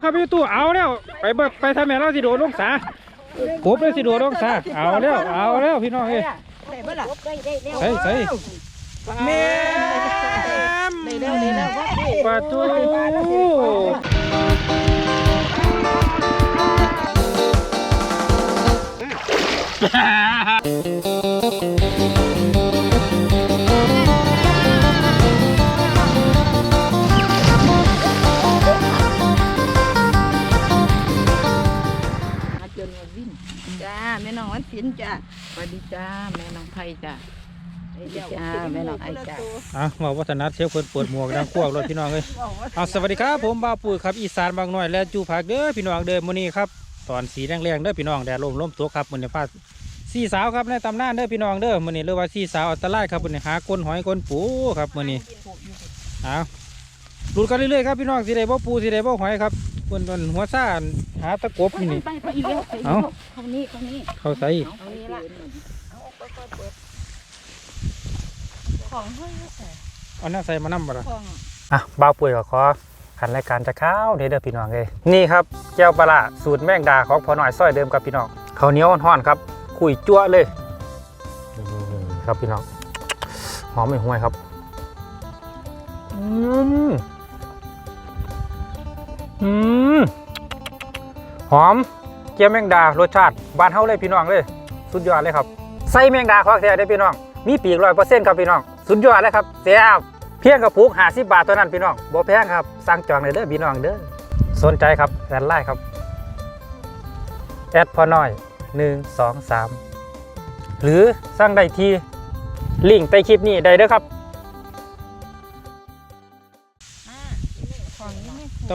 ครับพี่ตู้เอาแล้ว ไปเบิกไปทำแม่เราสิโดดลงสาปุ๊บเลยสิโดดลงสาเอาแล้วเอาแล้วพี่น้องเอ้ยได้บ่ล่ะใส่ใส่แม่มได้แล้วได้แล้วว่าได้ปลาทูมา ม่น้องวันศิลป์จ้าสวัสดีจ้าแม่น้องไผ่จ้าสวัสดีจ้าแม่น้องไอจ้าอะมาวัฒนัทเชียวเพิ่นเปิดหมวกดังควกรถพี่น้องเอ้ยเอาสวัสดีครับ ผมบ้าวปุ๋ยครับอีสานบางหน่อยและจูผักเด้อพี่น้องเด้อมื้อนี้ครับตอนสีแรงๆเด้อพี่น้องแดดลมลมตกครับมื้อนี้พาสี่สาวครับในตำนานเด้อพี่น้องเด้อมื้อนี้เรียกว่าสี่สาวอันตรายครับมื้อนี้หาก้นหอยก้นปูครับมื้อนี้เอาดูดกันเรื่อยๆครับพี่น้องสิได้บ่ปูสิได้บ่หอยครับ เพิ่นเพิ่นหัวซ่านหาตะกบอยู่นี่ ไปไปอีกแล้วเอาเขานี้เขานี้เข้าใส่เอานี้ละเอาไปไปเปิดของเฮ้ยเอาหน้าใส่มานำบ่ล่ะของอะบ่าวปุ๋ยก็ขอขันรายการจะข้าวเด้อเด้อพี่น้องเอ้ยนี่ครับแก้วปลาร้าสูตรแมงดาของพ่อน้อยซอยเดิมครับพี่น้องข้าวเหนียวฮ้อนๆครับคุยจั่วเลยนี่ครับพี่น้องหอมไม่ห่วยครับอืม อืมหอมเจียวแมงดารสชาติบ้านเฮาเลยพี่น้องเลย สุดยอดเลยครับไส้แมงดาของแท้ได้พี่น้อง มีปีกร้อยเปอร์เซ็นต์ครับพี่น้อง สุดยอดเลยครับเสียบเพียงกระปุกห้าสิบบาทเท่านั้นพี่น้องบ่แพงครับสั่งจองเลยเด้อพี่น้องเด้อสนใจครับแอดไลน์ครับแอดพอน้อยหนึ่งสองสามหรือสั่งได้ที่ลิงก์ใต้คลิปนี้ได้เด้อครับ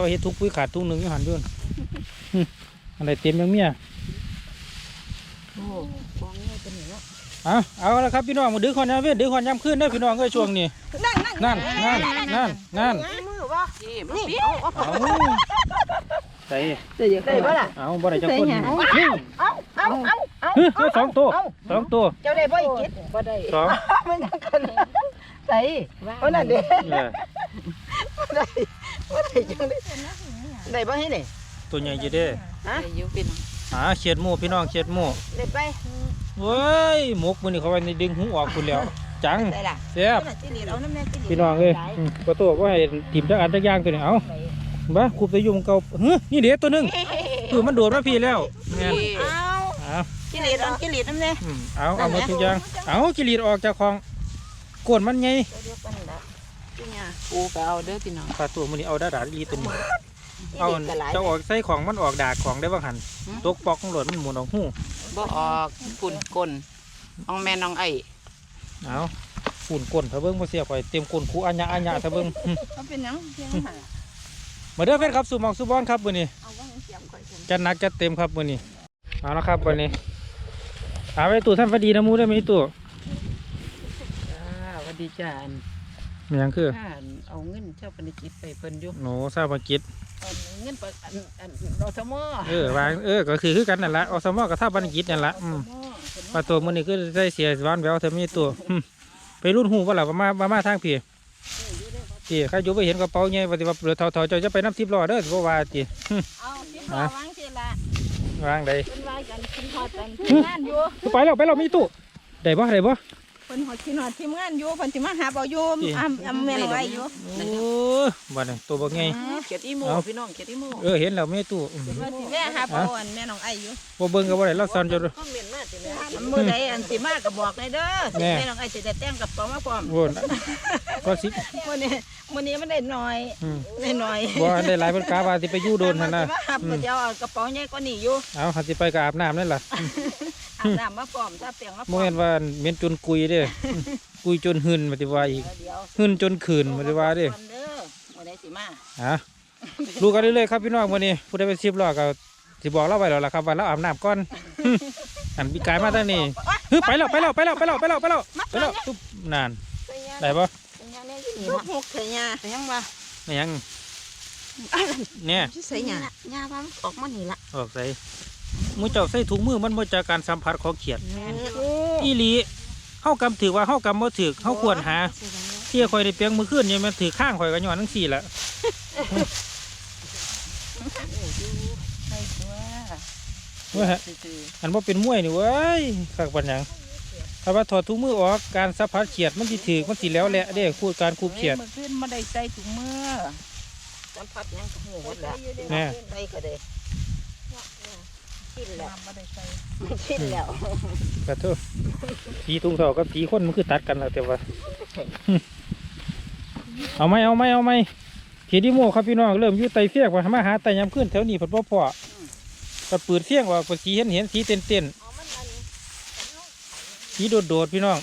นี้ไม่ต้องเฮ็ดทุกปุ๋ยขาดทุกหนึ่งอยู่หันด้วยอะไรเต็มยังเมียโอ้ของนี้เป็นอย่างนี้เอาเอาละครับพี่น้องมาดื้อคอนยามเว้นดื้อคอนยามขึ้นเด้อพี่น้องเอ้ยช่วงนี้นั่นนั่นนั่นนั่นนั่นมือวะนี่เอาเอาเอาใส่ได้บ่ล่ะเอาบ่ได้จักคนใส่หยังนี่เอาเอาเอาเอาเฮ้ยเฮ้ยสองตัวสองตัวเจ้าได้บ่อีกกิดบ่ได้สองมันยังกันใส่โอ้นั่นเด้เนี่ยได้บ่ได้จังได้ได้บ่ให้นี่ตัวใหญ่จีเด้ฮะอยู่เป็นหาเขียดหมูพี่น้องเขียดหมูได้ไปเว้ยหมกมือนี่เขาไว้ในดึงหูออกคุณแล้ว จังได้ล่ะเสียบจิเหลีเอาน้ำแม่จิเหลีพี่น้องเอ้ยอืมประตูว่าให้ทีมจักอันจักอย่างตัวนี้เอาบ้าคูบไปยุ่งเก่าเฮ้ยนี่เด็กตัวหนึงคือมันโดดมาพี่แล้วแม่นเอาเอาจิเหลีเอาจิเหลีน้ำแม่อืมเอาเอาหมดทุกอย่างเอากิรีดออกจากของกวนมันไง เดี๋ยวกันละจิเนี่ยปูไปเอาเด้อพี่น้องปลาตัวมันนี่เอาดาดาดีตัวนี้เอาจิเหลีกระไรเจ้าออกใส่ของมันออกดากของได้บ้างหันหืมตกปอกของหลดมันหมุนออกหูบ่ออกฝุ่นกลนน้องแม่น้องไอ้เอาฝุ่นก้นเถอะเบิ้งมาเสียข่อยเต็มก้นคูอัญญาอัญญาเถอะเบิ้งอืมเขาเป็นหยังเพียงหันมาเด้อเพื่อนครับสู่หมองสู่บอนครับวันนี้เอาว่าเสียมข่อยกันจัดหนักจัดเต็มครับวันนี้เอาละครับวันนี้เอาไว้ตู้ท่านพอดีนะหมูได้ไหมตู้จ้าสวัสดีจ้า มันยังคือข้าเอาเงินเจ้าปนิจิตไปเพิ่นอยู่โหนทราบมากิจเอาเงินไปอันอันรอทมอเออวางเออก็คือคือกันนั่นละอสมกับท่าบันกิจนั่นละอืมปลาตัวมันนี่คือได้เสียสวานแววเธอมีตัวอืมไปรุ่นหูว่าหล่ะว่ามามามาทางพี่พี่ใครอยู่ไปเห็นกระเป๋าไงปฏิบัติเรือเท่าๆเจ้าจะไปน้ำทิพย์รอเด้อสิบ่ว่าจีเอาที่พอวางเสร็จละวางใดเพิ่นว่ากันทีมทอดกันทีมงานอยู่ ไปแล้วไปแล้วมีตู้ได้บ่ได้บ่ เพิ่นหอดทีนอดทีมงานอยู่เพิ่นสิมาหาเบาอยู่อ้ำอ้ำแม่น้องไอ้อยู่โอ้บ่ได้ตัวบ่ไงเกียรติโมพี่น้องเกียรติโมเออเห็นแล้วมีตู้อืมว่าสิแม่หาเบาอันแม่น้องไอ้อยู่บ่เบิ่งก็บ่ได้เราสอนจน คอมเมนต์มาสิแม่มื้อใดอันสิมาก็บอกเลยเด้อแน่แม่น้องไอ้สิได้แต่งกับเป๋ามาพร้อมโอ้น่ะก็สิมื้อนี้มื้อนี้มันได้น้อยอืมได้น้อยบ่ได้หลายเพิ่นกาว่าสิไปอยู่โดนหั่นน่ะสิมาหับก็จะเอากระเป๋าใหญ่กว่านี้อยู่เอาหันสิไปก็อาบน้ำนั่นล่ะ อาบน้ำมาพร้อมถ้าเปียงมาพโมร้อมเห็นว่าเหม็นจนกุยเด้อกุยจนหืนมาติว่าอีกเดี๋ยวหืนจนขืนมาติว่าเด้อก่อนเด้อมื้อใดสิมาฮะดูกันเรื่อยๆครับพี่น้องวันนี้ผู้ใดเป็นสิบล้อก็สิบอกเราไว้แล้วล่ะครับว่าเราอาบน้ำก่อน อันปีกายมาตั้งนี่ฮึไปแล้วไปแล้วไปแล้วไปแล้วไปแล้วไปแล้วไปแล้วตุ๊บนานได้ปะลูกหกใส่ยายังว่าไม่ยังเนี่ยใส่ยายาว่ามันออกมานี่ละออกใส่ มือเจ้าใส่ถุงมือมันมาจากการสัมผัสของเขียดอีหลีเฮากำถือว่าเฮากำบ่ถือเฮาควรหาเที่ยคอยได้เปียงมือขึ้นยังมันถือข้างคอยกันย้อนทั้งสี่ละมใส่ตัวเว้ยฮะซื่ออันว่าเป็นมวยนี่เว้ยคักปัญญังถ้าว่าถอดทุกมือออกการสัมผัสเขียดมันสิถือมันสิแล้วแหละเด้คูดการคูบเขียดเมื่อคืนมาได้ใส่ถุงมือสัมผัสยังกับหูหมดแล้วแน่ใส่ก็ได้ กินแล้วมาได้ใส่ชินแล้วกระเทอะผีทุงเท่ากับผีคนมันคือตัดกันแล้วแต่ว่า เอาไหมเอาไหมเอาไหมทีดีโมครับพี่น้องเริ่มอยู่ไตเฟียกว่ามาหาไตยำขึ้นแถวนี้เพิ่นบ่พอก็เปิดเฟียงว่าเปิดสีเห็นเห็นสีเต้นเต้นๆสีโดดโดดๆพี่น้อง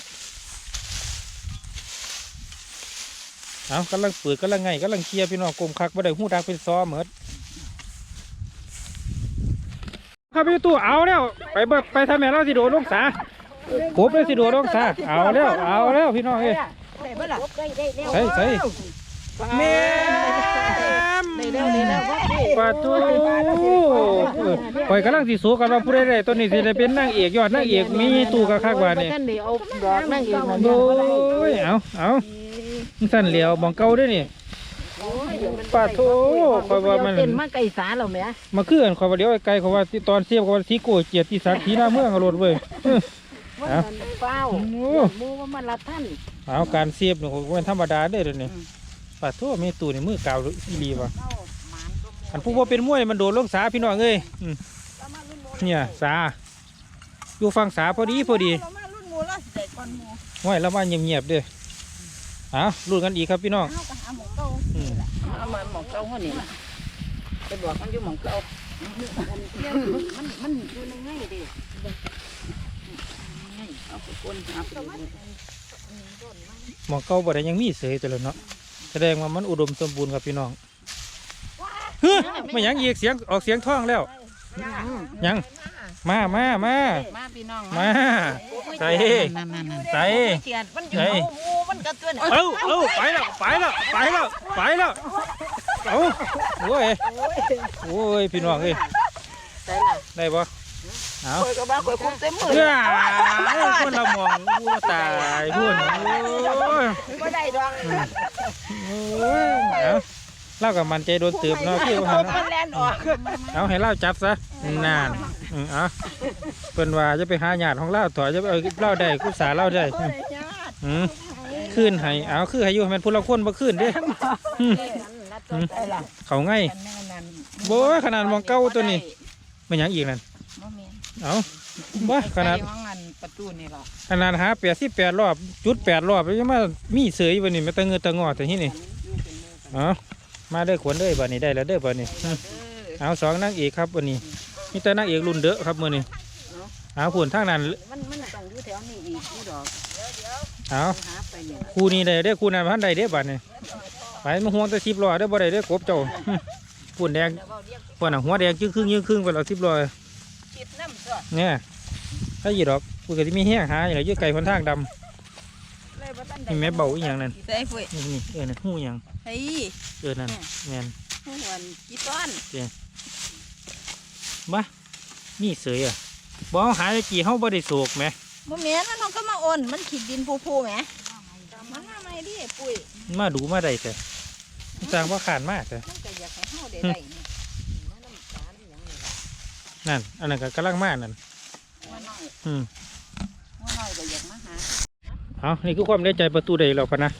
เอากำลังเปิดกำลังไงกำลังเคลียร์พี่น้องกลมคักบ่ได้หูดังเป็นซอเหมือน ครับพี่ตู้เอาแล้ว ไปเบิกไปทำแม่เราสิโดดลงสากบเลยสิโดดลงสาเอาแล้วเอาแล้วพี่น้องเอ้ยได้บ่ล่ะได้ได้แล้วใส่ใส่แม่มได้แล้วได้แล้วว่าสิปาตูปล่อยกำลังสิสูกันว่าผู้ใดได้ตัวนี้สิได้เป็นนางเอกยอดนางเอกมีตู้กะคักว่านี่ท่านได้เอาดอกนั่งเองนั่นโอ้ยเอาเอาสั่นเหลียวมองเก่าด้วยนี่ ปาทูคอยว่ามันเต้นมาไก่สาแล้วแม่มาคือกันคอยว่าเดี๋ยวไกลเขาว่าที่ตอนเสียบเขาว่าที่โกยเกียรติศักดิ์ที่หน้าเมืองเอารถเว้ยเออว่าเอามันเฝ้าโอ้หมูว่ามันรับท่านเอาการเสียบนี่ผมเป็นธรรมดาเด้อเดี๋ยวนี้ปาทูมีตู้นี่มือกาวอีหลีว่ะอันผู้ว่าเป็นมวยมันโดดลงสาพี่น้องเอ้ยอืมเนี่ยสาอยู่ฟังสาพอดีพอดีเรามารุ่นหมูแล้วสิได้ก่อนหมูห้วยแล้วมาเงียบๆเด้อเอ้าลุ้นกันอีกครับพี่น้องเอาก็หาหมูเก่าอืมเอามาหมองเก่าหัวนี่ล่ะไปบอกมันอยู่หมองเก่ามันมันอยู่ในไงดิเอาไปคนหาไปดูหมองเก่าบ่ได้ยังมีเสยตัวแล้วเนาะแสดงว่ามันอุดมสมบูรณ์ครับพี่น้องเฮ้ยไม่หยังอีกเสียงออกเสียงท้องแล้วยัง มามามามาพี่น้องมา ใส่นั่นนั่นนั่นใส่เกียดมันอยู่ใส่เอาหมูมันกระตุ้นเอ้าเอ้าไปแล้วไปแล้วไปแล้วไปแล้วเอ้าโอ้ยโอ้ยพี่น้องเอ้ยใส่ละได้ปะเอาคอยก็บ้าคอยคุมเต็มมือเอ้ยคนเรามองวัวตายพุ่นโอ้ยไม่ได้ดองโอ้ยเอา เล่ากับมันใจโดนตืบเนาะพี่ว่าเอาหั่นมันแลนออกเอาให้เล่าจับซะนานอืมเอาเพิ่นว่าจะไปหาญาติของเล่าถอยจะไปเอาเล่าได้กุศาเล่าได้อืมอืมขึ้นให้เอาคือให้อยู่ให้มันพูดเราคนบ่ขึ้นเด้อืมใส่ละเขาไงกันแม่นั่นโบ้ยขนาดมองเก้าตัวนี้มันหยังอีกนั่นบ่แม่นเอาบ่ขนาดใส่ว่างานประตูนี่ล่ะขนาดหาแปดสิบแปดรอบจุดแปดรอบแล้วยังมามีเสยวันนี้มาตะเงือตะงอแต่ที่นี่เอา มาเด้อขวนเด้อบัดนี้ได้แล้วเด้อบัดนี้อืมเออเอาสองนางเอกครับวันนี้มีแต่นางเอกรุ่นเด้อครับมื้อนี้เอาผุนทางนั้นมันมันต้องอยู่แถวนี้อีกอยู่ดอกเอาหาไปนี่ล่ะคู่นี้ได้เด้อคู่นั้นพันได้เด้อบัดนี้ไปมาห่วงแต่สิบล้อเด้อบ่ได้เด้อกบเจ้าอืมปุ่นแดงปุ่นน่ะหัวแดงจึงครึ่งยึงครึ่งไปแล้วสิบล้อคิดน้ำตัวเนี่ยถ้าหยีดอกพูดก็ที่มีแห้งหาอย่างไรยืดไก่คนทางดเลยบ่ทันำได้นี่แม่เบาอีหยังนั่นใส่ฟุ้ยนี่นี่เออนั่นหูหยัง เฮ้ยเออนั่นแม่นหวนกี่ต้นบ้านี่เสยอะบ่เอาหาตะกี้เฮาบ่ได้โศกแหมบ่แม่นมันก็มาอ่อนมันขีดดินผู้ๆแหมมันมาใหม่ดิปุ้ยมันมาดูมาได้แต่มันสร้างว่าขานมากแต่มันก็อยากให้เฮาได้ได้นี่นั่นอันนั้นก็กำลังมานั่นว่าน้อยอืมว่าน้อยก็อยากมาหาเอานี่คือความในใจประตูใดแล้วพะนะ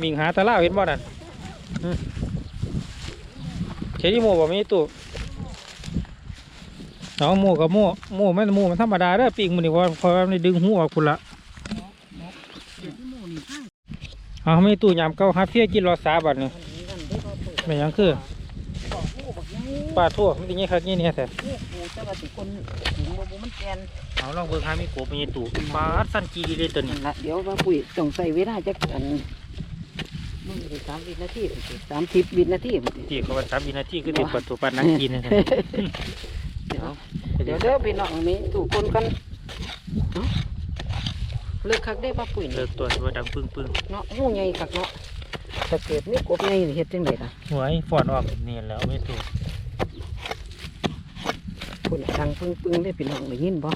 มิงหาตะล่าเห็นบ่นั่นอืมเคที่โมบ่มีตู้เอาโมกับโมโมมันโมมันธรรมดาเด้อปีกมันนี่พอพอมันได้ดึงหูออกพุ่นละเดี๋ยวที่หมู่นี่พังเอาไม่ตู้ยามเก้าฮาเฟียกินรอสาบัดนี่อันนี้กันได้บ่ถูกไม่หยังคือบอกผู้บอกยังป้าทั่วมันเป็นยังคักนี่เนี่ยแต่ผู้ผู้แต่ว่าสิคนถึงบ่บ่มันแกนเอาลองเบิ่งหามีโกบมีตู้ปาดสั้นจีดีเลยตัวนี้นั่นละเดี๋ยวว่าปุ๋ยต้องใส่เวลาจักอันมันได้สามวินาทีสามสิบวินาทีที่เขาว่าสามวินาทีคือติดประตูปานนังกินนะเดี๋ยวเดี๋ยวเด้อพี่น้องมีถูกคนกันเอ้าเลิกคักได้ป่ะปุ๋ยเลิเลิกกตัวสิว่าดังปึ้งปึ้งเนาะหูใหญ่คักเนาะถ้าเกิดมีกบใหญ่นี่เฮ็ดจังไดล่ะหวยฟอนออกนี่แหล้วไม่ตู้คนดังปึ้งปึ้งได้พี่น้องได้ยินบ่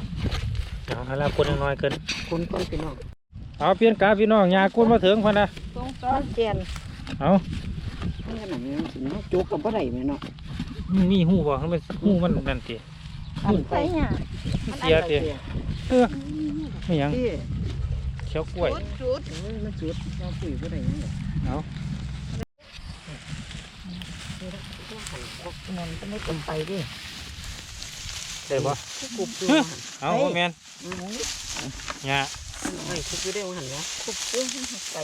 เอาให้ละคนยังน้อยเกินคนก่อนพี่น้องเอาเปลี่ยนกาพี่น้องยาก้นมาถึงพันนะตรงต้อนแกน เอามันก็หนังสิเนาะจุกกับบ่ได้แม่เนาะมันมีหูบ่มันเป็นหูมันนั่นติอันใส่เนี่ยเสียติเออไม่หยังที่เขียวกล้วยจุดจุดเอ้ยมันจุดเราปุ๋ยบ่ได้หยังดอกเอามันก็ไม่เป็นไปเดิได้บ่คุบตัวเอาบ่แม่นอืมหญ้าไอ้คุบอยู่ได้หันวะคุบตัวให้ไป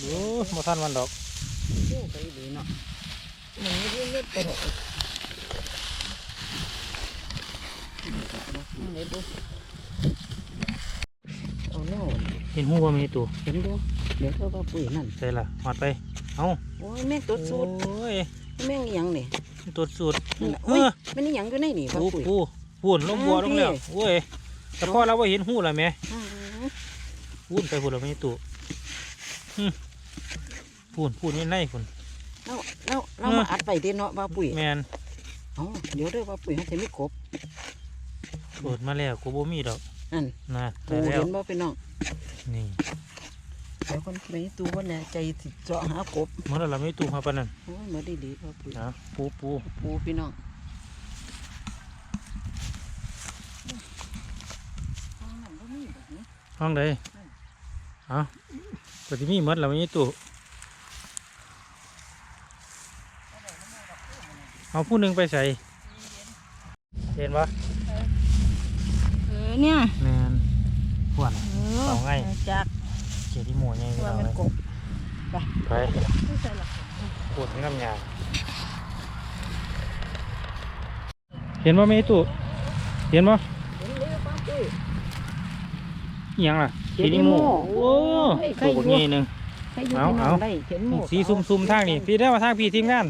โอ้บ่ทันวันดอกโอ้ไปดีเนาะมันไม่ได้เล็ดไปไหนไหนดูเอาแนวเห็นหูบ่มีตัวเห็นดูเดี๋ยวเขาก็ปุ๋ยนั่นใช่ล่ะหอดไปเอาโอ้ยแม่งตัวสูดโอ้ยแม่งอีหยังนี่ตัวสูตรนั่นน่ะเอโอ้ยอมันนี่หยังอยู่ในนี่บ่ปูปุ๋ยปูปูนลงบัวลงแล้วพี่โอ้ยแต่พอเราบ่เห็นหูแล้วแม่อืมปูนไปพุ่นแล้วมีตั วหึปูนปูนนี่ในพุ่นแล้วแล้วเรามาอัดไปเด้เนาะบ่ปุ๋ยแม่นเอ๋อเดี๋ยวเด้อบ่ปุ๋ยให้จะมีกบเปิดมาแล้วกูบ่มีดอกนั่นนะปูแต่แล้วเห็นบ่พี่น้องนี่เดี๋ยวคนไปตู้บ่แน่ใจสิเจาะหากบมันเราไม่ตู้มาปานนั้นโอ้ยมาดีๆบ่ปุ๋ยนะปูปูปูพี่น้องห้องใดเอา ก็สิมีหมดแล้วมีตู้เอาผู้หนึงไปใส่เห็นปะเออเนี่ยแม่นหวนเออเอาไงจากเจียที่หมูใหญ่ไปว่าเอามันเลยกบไปไม่ใส่หรอกปวดที่น้ำยาเห็นปะมีตู้เห็นปะ เห็นเลยบ่ปุ๋ย อิห ยังล่ะเจียที่หมูโอ้ตัวบักงี้หนึงให้อยู่เอาพี่น้เอาองได้เห็นหมูสีซุ่มๆทางนี่พี่ได้มาทางพี่ทีมงาน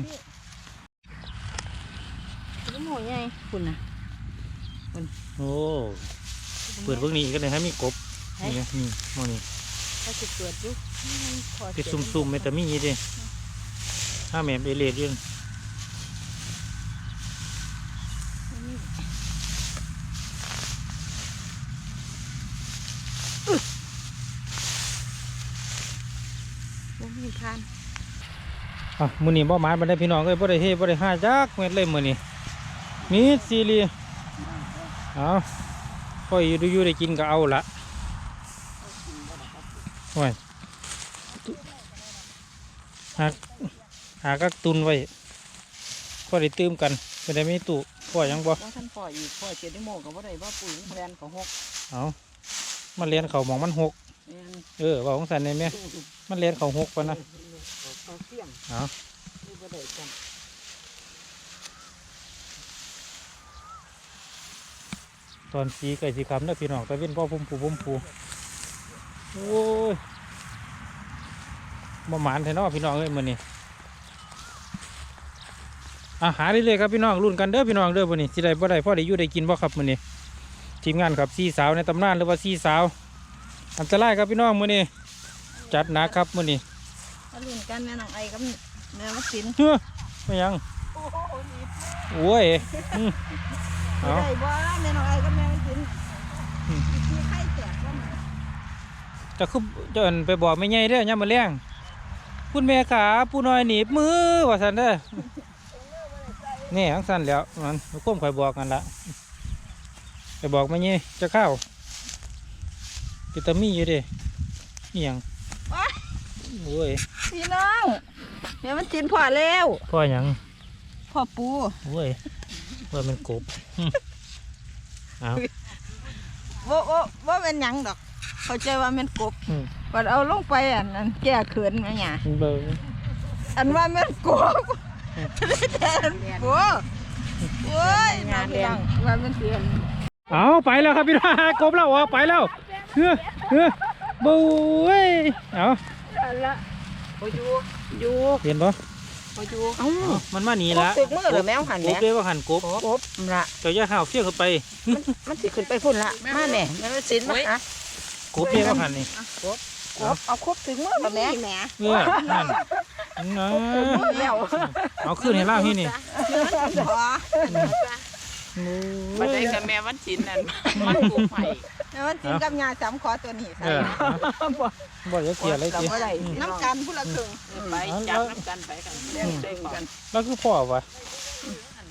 ลูกหมูใหญ่คุณน่ะโอ้เปิดเบิ่งนี้ก็เลยให้มีกบนี่ไงนี่มองนี่ถ้าจะเปิดดูพอไปซุ่มๆไม่แต่มีอีเดิถ้าแม่นเอเลดอยืน บ่มีทานอะมื้อนี้บ่หมายบ่ได้พี่น้องเอ้ยบ่ได้เฮ็ดบ่ได้หาจักเม็ดเลยมื้อนี้มีซีรีส์เอาพออยู่ดูอยู่ได้กินก็เอาละโอ้ยหากหากักตุนไว้พอได้ตื่มกันไม่ได้มีตู้พ่อยังบ่ว่าท่านพ่ออีกพ่อเจียที่หมูก็บ่ได้บ่ปุ๋ยแลนเขาหกเอามันเรียนเขาหมองมันหกแม่น เออว่าของสันนี่แม่มันเรียนเขาหกปะนะเขาเสี่ยงเอานี่บ่ได้กันตอนสีไก่สีคำเด้อพี่น้องตะเว้นพ่อพุ่มผูพุ่มผูโอ้ยมาหมานแท้เนอพี่น้องเอ้ยมื้อนี้อาหาเรื่อยๆครับพี่น้องรุ่นกันเด้อพี่น้องเด้อมื้อนี้สิได้บ่ได้พ่อได้อยู่ได้กินบ่ครับมื้อนี้ทีมงานครับสี่สาวในตำนานหรือว่าสี่สาว อันตรายครับพี่น้องมื้อนี้จัดหนักครับมื้อนี้มาลุ้นกันแม่น้องไอ้กับแม่มาสินเฮ้อไม่ยังโอ้ยอืมเอาได้บ่แม่น้องไอ้กับแม่มาสินอืมมีไข่แตกบ่มาจะคือจะเอิ้นไปบอกไม่ใหญ่เด้อย่ามมาเลี้ยงคุณแม่ขาผู้น้อยหนีบมือว่าสันเด้อนี่ทั้งสันแหล้วมันก้มข่อยบอกกันละไปบอกไม่ใหญ่จะเข้า กิตามีอยู่เดินี่ยังโอ้ยพี่น้องแม่มันสินพอแล้วพ่อหยังพ่อปูโอ้ยว่ามันกบหึเอาบ่บ่บ่เป็นหยังดอก เข้าใจว่าแม่นกบอืมบัดเอาลงไปอันนั้นแก้เขินแม่หยังเบิ่งอันว่าแม่นกบแต่อันปูโอ้ยน้องพี่น้องว่ามันเสียนเอาไปแล้วครับพี่น้องกบแล้วออกไปแล้ว เฮ้อเฮ้อบุ้ยเอาอันละบ่อยู่อยู่เห็นปะบ่อยู่เอ้าเอามันมาหนีละตึกมือเหรอแมวหันกแหม่บเลยว่าหันกบกบละเจ้าย่าห่าวเฟี้ยงขึ้นไปมันมันสิขึ้นไปพุ่นละมาแม่แม่สินมาหากบเลยว่าหันนี่กบเอาครบถึงมือเหรอแม่แม่เมื่อนั่นนะแล้วเอาขึ้นให้ล่างที่นี่บ่มาได้กับแม่วันศิลป์นั่นมันปลูกไผ่ แล้วมันกินกับยาสามขอตัวนี้ใส่เออบ่จะเสียอะไรเราจีบ่ได้น้ำกันผู้ละครึ่งไปจับน้ำกันไปกันเล่นเด้งกันแล้วคือพ่อวะ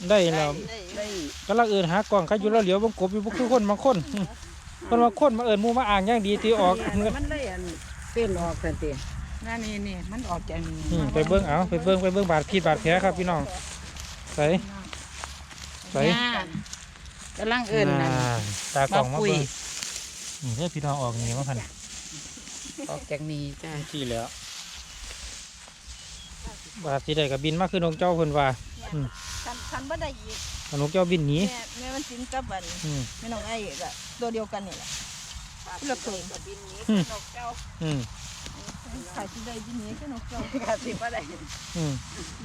ได้แล้วได้ก็ลังเอินหากล่องเขาอยู่แล้วเหลียวบังกบอยู่บ่คือคนบางคนอืมคนบางคนมาเอินหมู่มาอ่างอย่างดีที่ออกเงินมันเลยอันเป็นออกกันตินั่นนี่นี่มันออกจากนี่อืมไปเบิ่งเอาไปเบิ่งไปเบิ่งบาดขีดบาดแผลครับพี่น้องใส่ใส่กำลังเอิ้นนั่นอ่าตากล่องมาคุยเบิ่ง นี่เด้อพี่น้องออกนี่มาพันออกจากนี่จ้าที่แล้วบาดสิได้กับบินมาคือนกเจ้าเพิ่นว่าคันคันบ่ได้อีกนกเจ้าบินหนีแม่แม่มันกินกับบันอืมแม่น้องไอ้ก็ตัวเดียวกันนี่แหละผู้ละครึ่งอืมอืมขายที่ได้ที่นี้ก็นกเจ้าก็สิบ่ได้อืม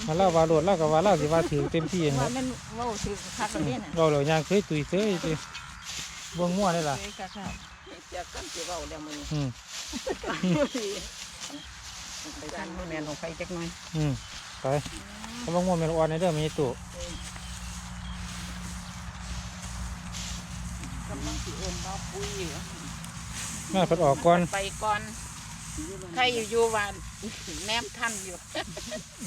มาเล่าว่าโดดเล่ากับว่าเล่าสิว่าถือเต็มที่ว่านะแม่นเว้าถือคักกันเนี่ยน่ะเราเราย่างเคยตุยเคยสิบ่งมั่วได้ล่ะ เคยคักจากกันสิเว้าแล้วมื้อนี้อืมไปทางแม่นของไฟจักหน่อยอืมไปเขาบ่งมั่วเมลออนในเด้อมีตู้กำลังสิเอิ้นบ่ปุ้ยอยู่แม่เพิ่นออกก่อนไปก่อนใครอยู่อยู่ว่าแนมท่านอยู่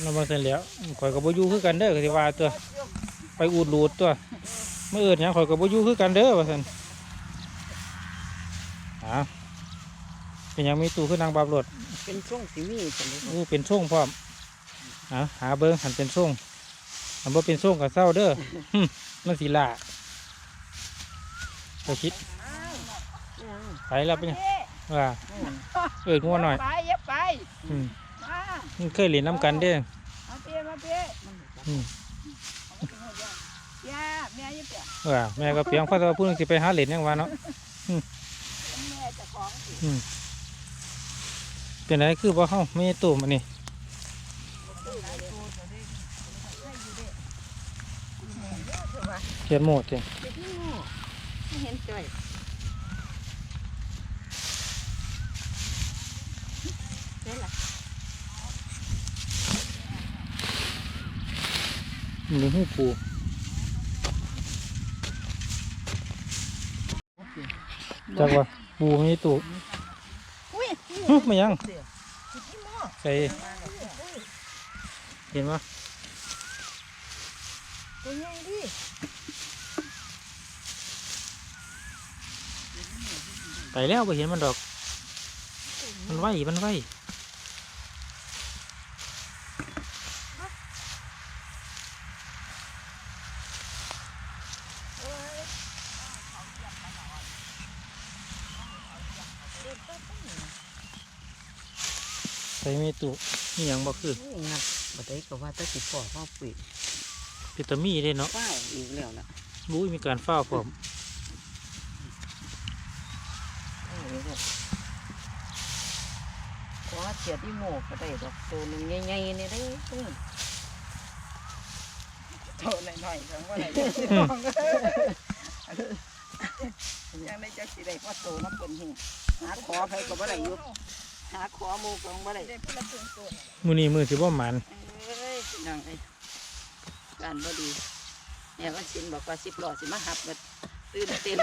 เราบ่เสร็จแล้วข่อยก็บ่อยู่คือกันเด้อก็สิว่าตัวไปอูดรูดตัวมื้ออื่นหยังข่อยก็บ่อยู่คือกันเด้อว่าซั่น อ่าเป็นหยังมีตู้คือนางบาบรถเป็นช่วงสิมีจังได๋อู้เป็นช่วงพร้อมอะหาเบิ้งหันเป็นช่วงหันบ่เป็นช่วงกับเศร้าเด้อหึมันสีล่าไปคิดไปแล้วเป็นหยังว่าเอิดงัวหน่อยไปอย่าไปอืมมามันเคยเล่นน้ำกันเด้อเอาเปียมาเปียอืมย่าแม่อย่าเปียว่าแม่ก็เพียงเพราะว่าพูดสิไปหาเล่นยังว่าเนาะ แม่เจะของสิ อืม เป็นไรคือบ่เฮาไม่ตู้มันนี่เขียนโหมดจ้ะไม่เห็นจ่อยมันมีหูปูจักว่าปูมีตู้อุ้ย ฮึมายังใส่เห็นปะตัวใหญ่ดิไปแล้วไปเห็นมันดอก มันไหวมันไหว ส่มีตู้นี่ยังบ่คืองัดบ่ได้ก็ว่าแตะสิปอพ่อปุ๋ยพิตามีเด้เนาะเฝ้าอีกแล้วล่ะบู้ยมีการเฝ้าพร้อมขอเสียที่โมกก็ได้ดอกตัวหนึงใหญ่ๆนี่ได้อโตหน่อยๆจังว่าไหนยังได้จักสิได้พอโตน้ำเปิ้นหิหาขอไผก็บ่ได้อยู่ หาขอหมู่ก็บ่ได้ได้ผู้ละครึ่งตัวมือนี้มือสิบ่หมันเอ้ยนังไอ้การบ่ดีเนี่ยวันศิลบอกว่าสิบล้อสิมาหับมาตื่นเต้น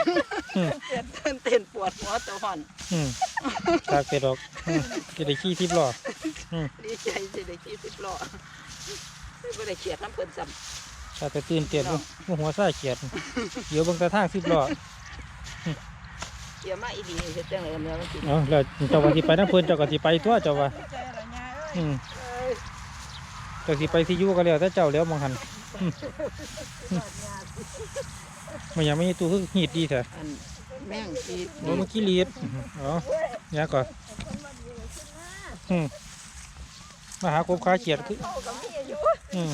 อืมตื่นเต้นปวดหัวตัวห่อน อืมตากเสร็จดอกอืมจะได้ขี้ทิพย์รอบดีใจสิได้ขี่สิบล้อไม่ได้เฉียดน้ำเพิ่นซ้ถ้าแต่ตื่นเต้นบ่บ่หัวซ่าเขียดเดี๋ยวเบางตาทางสิบล้อำ เกี่ยวมาอีดีเฮ็ดจังได๋แม่วันศิลเอาแล้วเจ้าก็สิไปน้ำเพิ่นเจ้าก็สิไปตัวเจ้าว่าใจละยาเอ้ยอืมเจ้าสิไปสิอยู่ก็แล้วแต่เจ้าแล้วมองหันอืมอืมมันยังไม่มีตู้คือหีดดีแท้อันแม่งกีดโอ้เมื่อกี้ลีดอ๋อเนี่ยก่อนอืมมาหากบขาเขียดคือเข้ากับมีอายุอืม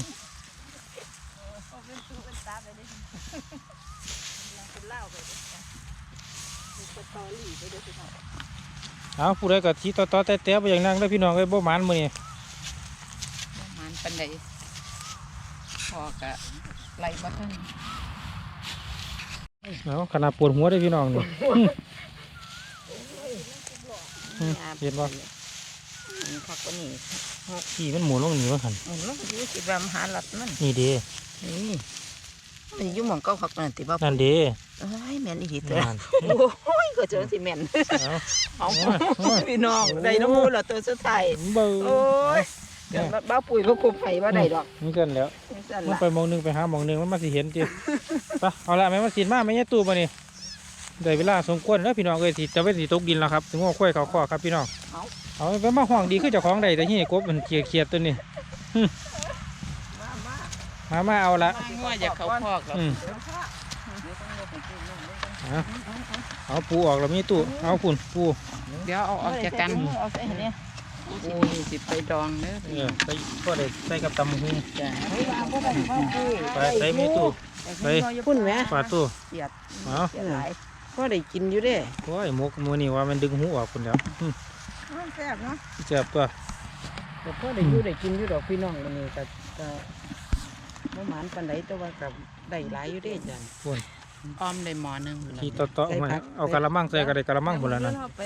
เอาเป็นตูเป็นตาไปได้เป็นเหล้าไปได้ สตอรี่ไปเด้อพี่น้องเอาผู้ใดก็ทีต่อต่อแต่แต่ไปอย่างนั้นเด้อพี่น้องเอ้ยบ่หมานมื้อนี้ประมันปานใดพอก็ไล่บ่ทันเอาขนาดปวดหัวได้อพี่น้องนี่อืมอืมเห็นบ่นี่คักกว่านี้ขี่มันหมุนลงนี่ว่าหันมันลงอยู่สิว่ามหาลัดมันนี่เด้นี่นี่อยู่หม่องเก่าคักนั่นติบ่นั่นดี เอ้ยแม่นอีหลีเด้อนั่น โอ้ยก็จังสิแม่นเอาเอาพี่น้องได้น้ำมูลละตัวสุดท้ายเบิ่งโอ้ยเดี๋ยวบ้าปุ๋ยบ่คุบไผบ่ได้ดอกนี่กันแล้วจังซั่นมันล่ะไปมองหนึงไปหาหมองหนึงมันมาสิเห็นติไปเอาละแม่มาสิมาแม่ยตู้มานี่ได้เวลาสมควรแล้วพี่น้องเอ้ยสิจะเว้นสิตกดินแล้วครับถึงว่าค่อยเขาข้อครับพี่น้องเอาเอาไปมาห่วงดีคือเจ้าของใดแต่ที่กบมันเกลียดเขียดตัวนี้หึมามาเอาละงัวอย่าเขาพอกหรอกอืม เอาเอาปูออกแล้วมีตู้เอาปุ่นปูเดี๋ยวเอาออกจากกันเอาใส่ให้เนี่ยโอ้ยสิไปดองเด้อเออใส่ก็ได้ใส่กับตำหูจ้ะไปใส่มีตู้ใส่พุ่นแหมปลาตู้เสียดเอาเสียหลายก็ได้กินอยู่เด้โอ้ยหมกมือนี่ว่ามันดึงหูออกคุณแล้วหึมันแซ่บเนาะเจ็บตัวแต่ก็ได้อยู่ได้กินอยู่ดอกพี่น้องมันนี่ก็ก็บ่หมานปานใดแต่ว่าก็ได้หลายอยู่เด้จ้ะปุ่น อ้อมได้หมอหนึงที่ต่อต่อมาเอากระมังใส่กระไดกระมังหมดแล้วนั่นเอาไป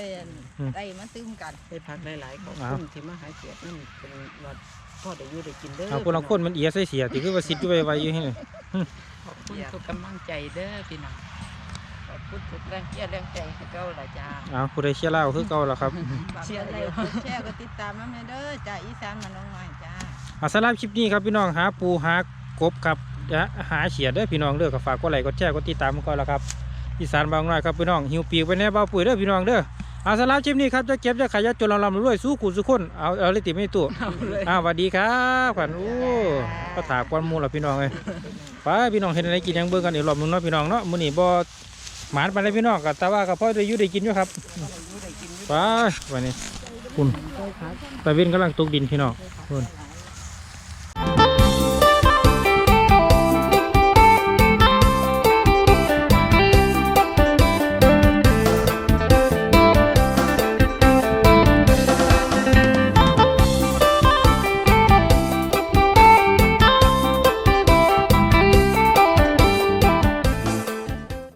อืมได้มาตื้มกันได้พักหลายๆขอบอ้าวคุณที่มาหาเกียรตินั่นเป็นว่าพ่อได้อยู่ได้กินเด้อเอาคนละคนมันเอียใส่เสียที่คือว่าสิทธิ์อยู่ไว้ๆอยู่ให้ขอบคุณทุกกำลังใจเด้อพี่น้องขอบคุณทุกแรงเชียร์แรงใจให้เก้าละจ้าเอาผู้ใดเชี่ยเล่าคือเก่าแล้วครับ เชียร์อะไรแชร์ก็ติดตามมาแม่เด้อจ้าอีสานมาน้องหน่อยจ้า อาสำหรับคลิปนี้ครับพี่น้องหาปูหากบครับ อย่าหาเฉียดเด้อพี่น้องเด้อก็ฝากกดไลค์กดแชร์กดติดตามมันก่อนละครับอีสานบางน้อยครับพี่น้องหิวปีกไปแน่เบาปุ๋ยเด้อพี่น้องเด้ออาสำหรับคลิปนี้ครับจะเก็บจะขายจะจนลำลำรวยสู้กูสู้คนเอาเอาเลยติไม่ตู้อ้าวสวัสดีครับขวัญโอ้ก็ถากกวนหมูละพี่น้องเลยไปพี่น้องเห็นอะไรกินยังเบิ่งกันอีกรอบหนึงเนาะพี่น้องเนาะมื้อนี้บ่หมานไปเลยพี่น้องก็แต่ว่าก็พอได้อยู่ได้กินอยู่ครับไปวันนี้คุณตะเวนกำลังตกดินพี่น้องคุณ